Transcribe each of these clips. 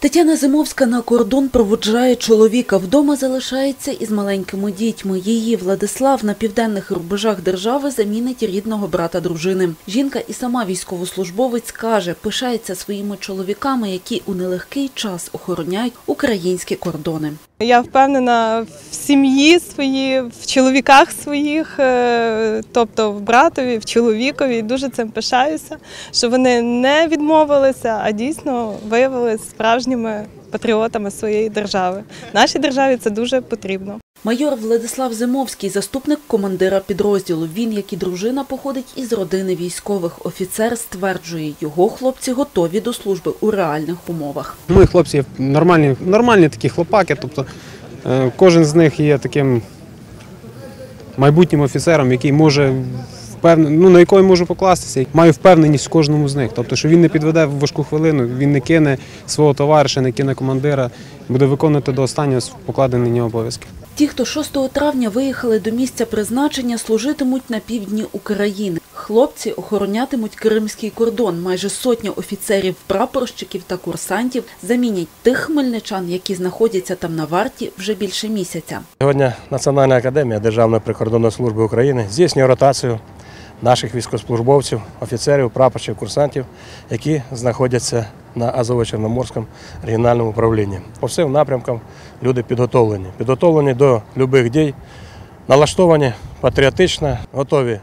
Тетяна Зимовська на кордон проводжає чоловіка. Вдома залишається із маленькими дітьми. Її Владислав на південних рубежах держави замінить рідного брата дружини. Жінка і сама військовослужбовець каже, пишається своїми чоловіками, які у нелегкий час охороняють українські кордони. Я впевнена в сім'ї своїй, в чоловіках своїх, е, тобто в братові, в чоловікові. Дуже цим пишаюся, що вони не відмовилися, а дійсно виявилися справжніми патріотами своєї держави. Нашій державі це дуже потрібно. Майор Владислав Зимовський, заступник командира підрозділу. Він, як і дружина, походить із родини військових. Офіцер стверджує, його хлопці готові до служби у реальних умовах. Мої хлопці нормальні, нормальні такі хлопаки, тобто е, кожен з них є таким майбутнім офіцером, який може впевнений, ну, на якого я можу покластися. Маю впевненість в кожному з них. Тобто, що він не підведе в важку хвилину, він не кине свого товариша, не кине командира, буде виконувати до останнього покладені на обов'язки. Ті, хто 6 травня виїхали до місця призначення, служитимуть на півдні України. Хлопці охоронятимуть кримський кордон. Майже сотня офіцерів, прапорщиків та курсантів замінять тих хмельничан, які знаходяться там на варті вже більше місяця. Сьогодні Національна академія Державної прикордонної служби України здійснює ротацію наших військовослужбовців, офіцерів, прапорщиків, курсантів, які знаходяться на Азово-Чорноморському регіональному управлінні. По всім напрямкам люди підготовлені. Підготовлені до будь-яких дій, налаштовані патріотично, готові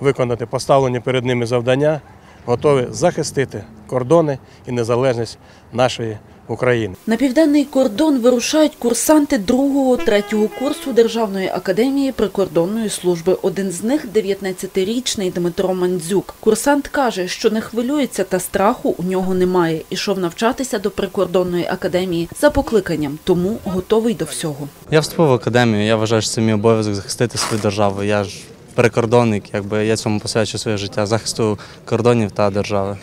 виконати поставлені перед ними завдання, готові захистити кордони і незалежність нашої України. На південний кордон вирушають курсанти 2-3 курсу Державної академії прикордонної служби. Один з них – 19-річний Дмитро Мандзюк. Курсант каже, що не хвилюється та страху у нього немає. Ішов навчатися до прикордонної академії за покликанням, тому готовий до всього. Я вступив в академію, я вважаю, що це мій обов'язок захистити свою державу. Я ж прикордонник, якби я цьому посвячую своє життя захисту кордонів та держави.